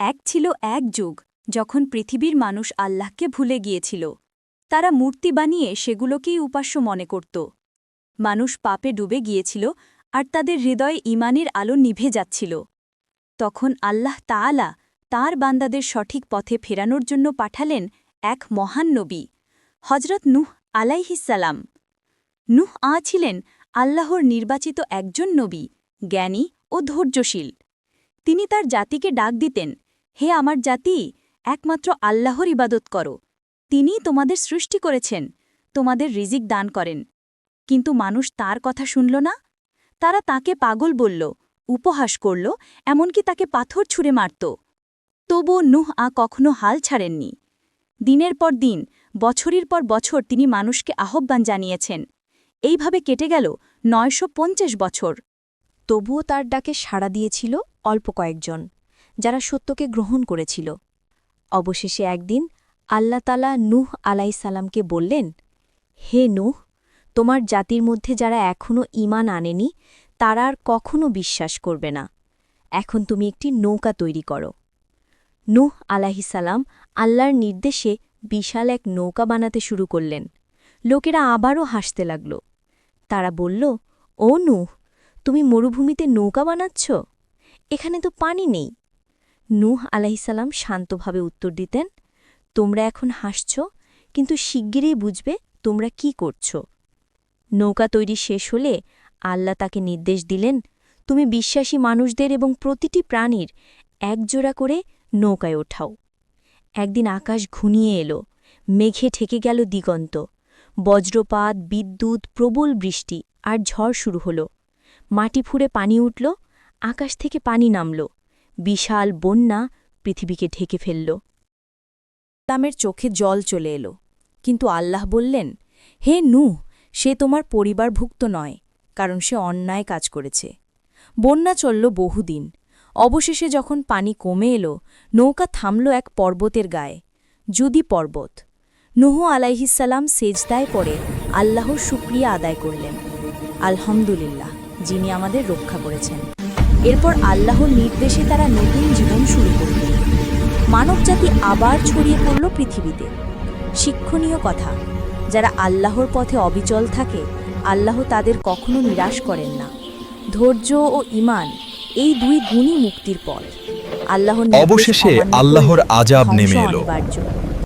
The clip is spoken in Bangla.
এক ছিল এক যুগ, যখন পৃথিবীর মানুষ আল্লাহকে ভুলে গিয়েছিল। তারা মূর্তি বানিয়ে সেগুলোকেই উপাস্য মনে করত। মানুষ পাপে ডুবে গিয়েছিল আর তাদের হৃদয়ে ইমানের আলো নিভে যাচ্ছিল। তখন আল্লাহ তাআলা তার বান্দাদের সঠিক পথে ফেরানোর জন্য পাঠালেন এক মহান নবী হজরত নুহ আলাইহিসালাম নুহ আ ছিলেন আল্লাহর নির্বাচিত একজন নবী, জ্ঞানী ও ধৈর্যশীল। তিনি তার জাতিকে ডাক দিতেন হে আমার জাতি, একমাত্র আল্লাহর ইবাদত করো। তিনি তোমাদের সৃষ্টি করেছেন, তোমাদের রিজিক দান করেন। কিন্তু মানুষ তার কথা শুনল না? তারা তাকে পাগল বলল, উপহাস করল, এমনকি তাকে পাথর ছুঁড়ে মারত। তবুও নুহ আ কখনো হাল ছাড়েননি। দিনের পর দিন, বছরের পর বছর তিনি মানুষকে আহ্বান জানিয়েছেন। এইভাবে কেটে গেল নয়শো পঞ্চাশ বছর। তবুও তার ডাকে সাড়া দিয়েছিল অল্প কয়েকজন। যারা সত্যকে গ্রহণ করেছিল। অবশেষে একদিন আল্লাহ তালা নূহ আলাইসাল্লামকে বললেন, হে নূহ, তোমার জাতির মধ্যে যারা এখনও ঈমান আনেনি, তারা আর কখনও বিশ্বাস করবে না। এখন তুমি একটি নৌকা তৈরি করো। নূহ আলাহিসাল্লাম আল্লাহর নির্দেশে বিশাল এক নৌকা বানাতে শুরু করলেন। লোকেরা আবারও হাসতে লাগল। তারা বলল, ও নূহ, তুমি মরুভূমিতে নৌকা বানাচ্ছ? এখানে তো পানি নেই। নূহ আলাহিসাল্লাম শান্তভাবে উত্তর দিতেন, তোমরা এখন হাসছ, কিন্তু শিগগিরই বুঝবে তোমরা কি করছ। নৌকা তৈরি শেষ হলে আল্লাহ তাকে নির্দেশ দিলেন, তুমি বিশ্বাসী মানুষদের এবং প্রতিটি প্রাণীর একজোড়া করে নৌকায় ওঠাও। একদিন আকাশ ঘুনিয়ে এলো, মেঘে ঠেকে গেল দিগন্ত। বজ্রপাত, বিদ্যুৎ, প্রবল বৃষ্টি আর ঝড় শুরু হলো। মাটি ফুঁড়ে পানি উঠল, আকাশ থেকে পানি নামল। বিশাল বন্যা পৃথিবীকে ঢেকে ফেলল। তামের চোখে জল চলে এলো। কিন্তু আল্লাহ বললেন, হে নূহ, সে তোমার পরিবারভুক্ত নয়, কারণ সে অন্যায় কাজ করেছে। বন্যা চলল বহুদিন। অবশেষে যখন পানি কমে এলো, নৌকা থামল এক পর্বতের গায়ে, যুদি পর্বত। নুহ আলাইহিসাল্লাম সেজদায় পরে আল্লাহর শুক্রিয়া আদায় করলেন। আলহামদুলিল্লাহ, যিনি আমাদের রক্ষা করেছেন। এরপর আল্লাহর নির্দেশে তারা নতুন জীবন শুরু করল। মানবজাতি আবার ছড়িয়ে পড়ল পৃথিবীতে। শিক্ষণীয় কথা যারা আল্লাহর পথে অবিচল থাকে আল্লাহ তাদের কখনো নিরাশ করেন না। ধৈর্য ও ইমান এই দুই গুণই মুক্তির পথ। আল্লাহর অবশেষে আল্লাহর ধ্বংস নেমে এলো।